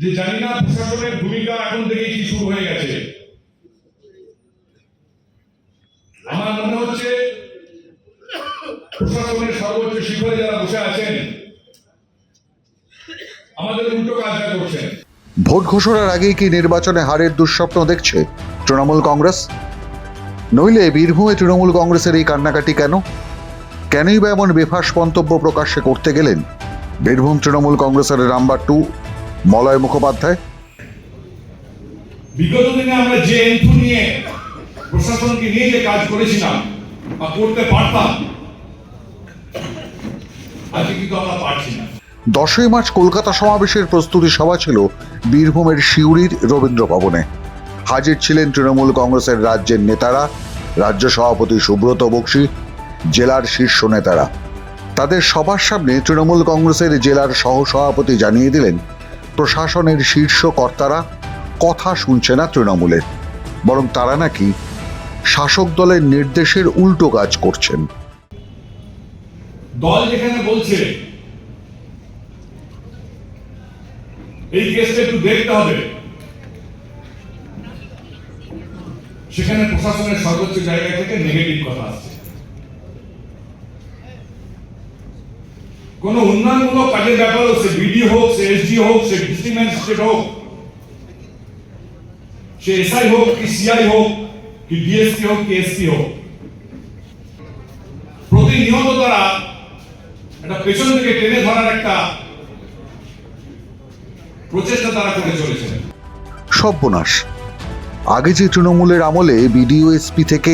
যে জানি না প্রশাসনের ভূমিকা এখন থেকেই কি শুরু হয়ে গেছে। আমার মনে হচ্ছে প্রশাসনের সর্বোচ্চ শিখরে যারা বসে আছেন, আমাদের উল্টো কাজটা করছেন। ভোট ঘোষণার আগেই কি নির্বাচনে হারের দুঃস্বপ্ন দেখছে তৃণমূল কংগ্রেস? নইলে বীরভূমে তৃণমূল কংগ্রেসের এই কান্নাকাটি কেন? কেনই বা এমন বেফাস মন্তব্য প্রকাশ্যে করতে গেলেন? বীরভূম তৃণমূল কংগ্রেসের নাম্বার টু মলয় মুখোপাধ্যায়। বিগত দিনে আমরা যে এন্থু নিয়ে প্রশাসনকে নিয়ে যে কাজ করেছিলাম বা করতে পারতাম আজকে কিন্তু আমরা পারছি না। দশই মার্চ কলকাতা সমাবেশের প্রস্তুতি সভা ছিল বীরভূমের সিউড়ির রবীন্দ্র ভবনে। হাজির ছিলেন তৃণমূল কংগ্রেসের রাজ্যের নেতারা রাজ্য সভাপতি সুব্রত বক্সি জেলার শীর্ষ নেতারা। তাদের সবার সামনে তৃণমূল কংগ্রেসের জেলার সহসভাপতি জানিয়ে দিলেন প্রশাসনের শীর্ষ কর্তারা কথা শুনছে না তৃণমূলের, বরং তারা নাকি শাসক দলের নির্দেশের উল্টো কাজ করছেন। দল যেখানে বলছে, এই কেসটা একটু দেখতে হবে। সেখানে প্রশাসনের সর্বোচ্চ জায়গা থেকে নেগেটিভ কথা আসছে। কোন উন্নয়নমূলক কাজের ব্যাপারে সে বিডি হোক, সে এসডি হোক, সে ডিস্ট্রিক্ট ম্যাজিস্ট্রেট হোক, সে এসআই হোক, কি সিআই হোক, কি ডিএসপি হোক, কি এসপি হোক, প্রতিনিয়ত তারা একটা পেছন থেকে টেনে ধরার একটা প্রচেষ্টা তারা করে চলেছেন। সর্বনাশ। আগে যে তৃণমূলের আমলে বিডিও এসপি থেকে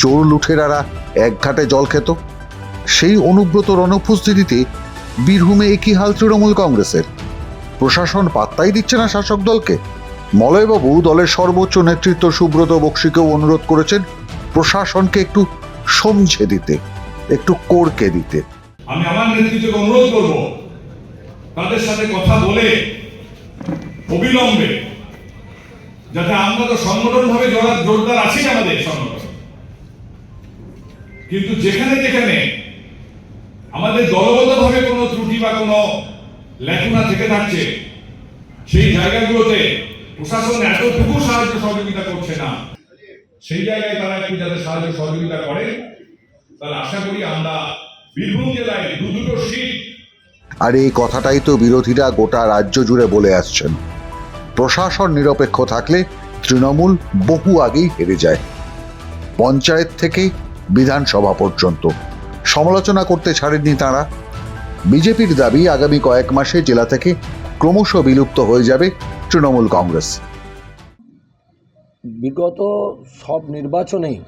চোর লুঠেরারা এক ঘাটে জল খেত, সেই অনুব্রত অনুপস্থিতিতে বীরভূমে একই হাল তৃণমূল কংগ্রেসের। প্রশাসন পাত্তাই দিচ্ছে না শাসক দলকে। মলয়বাবু দলের সর্বোচ্চ নেতৃত্ব সুব্রত বক্সিকেও অনুরোধ করেছেন প্রশাসনকে একটু সমঝে দিতে, একটু কোরকে দিতে। আমি আমার নেতৃত্বকে অনুরোধ করব, তাদের সাথে কথা বলে, অবিলম্বে, যাতে আমরা তো সংগঠন ভাবে জোরদার আছি আমাদের সংগঠন। কিন্তু যেখানে যেখানে আমাদের দলগতভাবে কোনো ত্রুটি বা কোনো লেখনা থেকে থাকছে। সেই জায়গাগুলোতে প্রশাসন এতটুকু সাহায্য সহযোগিতা করছে না। সেই জায়গায় তারা একটু যাতে সাহায্য সহযোগিতা করে, তাহলে আশা করি আমরা বীরভূম জেলায় দু দুটো সিট আর এই কথাটাই তো বিরোধীরা গোটা রাজ্য জুড়ে বলে আসছেন। প্রশাসন নিরপেক্ষ থাকলে তৃণমূল বহু আগেই হেরে যায়। পঞ্চায়েত থেকে বিধানসভা পর্যন্ত। সমালোচনা করতে ছাড়েননি তাঁরা। বিজেপির দাবি আগামী কয়েক মাসে জেলা থেকে ক্রমশ বিলুপ্ত হয়ে যাবে তৃণমূল কংগ্রেস। বিগত সব নির্বাচনেই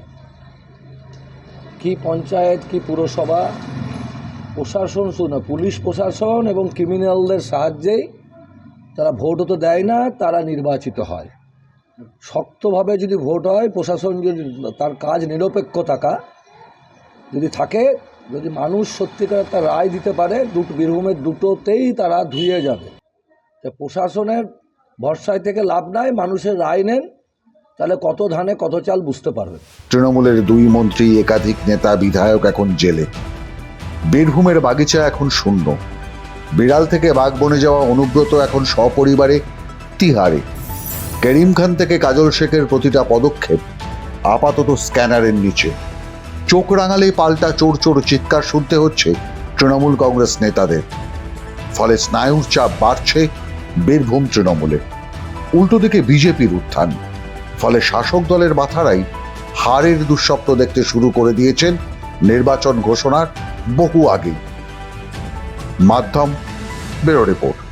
কি পঞ্চায়েত, কি পুরসভা, প্রশাসন শুধু না, পুলিশ প্রশাসন এবং ক্রিমিনালদের সাহায্যেই তারা ভোটও তো দেয় না, তারা নির্বাচিত হয়। শক্তভাবে যদি ভোট হয়, প্রশাসন যদি তার কাজ নিরপেক্ষ থাকা, যদি থাকে যদি মানুষ সত্যিকার একটা রায় দিতে পারে, দুটো বীরভূমের দুটোতেই তারা ধুয়ে যাবে। তা প্রশাসনের ভরসায় থেকে লাভ নাই, মানুষের রায় নেন, তাহলে কত ধানে কত চাল বুঝতে পারবে তৃণমূলের দুই মন্ত্রী, একাধিক নেতা, বিধায়ক এখন জেলে। বীরভূমের বাগিচা এখন শূন্য। বিড়াল থেকে বাঘ বনে যাওয়া অনুব্রত এখন সপরিবারে তিহারে। করিম খান থেকে কাজল শেখের প্রতিটা পদক্ষেপ আপাতত স্ক্যানারের নিচে। চোখ রাঙালে পাল্টা চোর চোর চিৎকার শুনতে হচ্ছে তৃণমূল কংগ্রেস নেতাদের। ফলে স্নায়ুর চাপ বাড়ছে বীরভূম তৃণমূলে। উল্টো দিকে বিজেপির উত্থান। ফলে শাসক দলের মাথারাই হারের দুঃস্বপ্ন দেখতে শুরু করে দিয়েছেন নির্বাচন ঘোষণার বহু আগেই। মাধ্যম, ব্যুরো রিপোর্ট।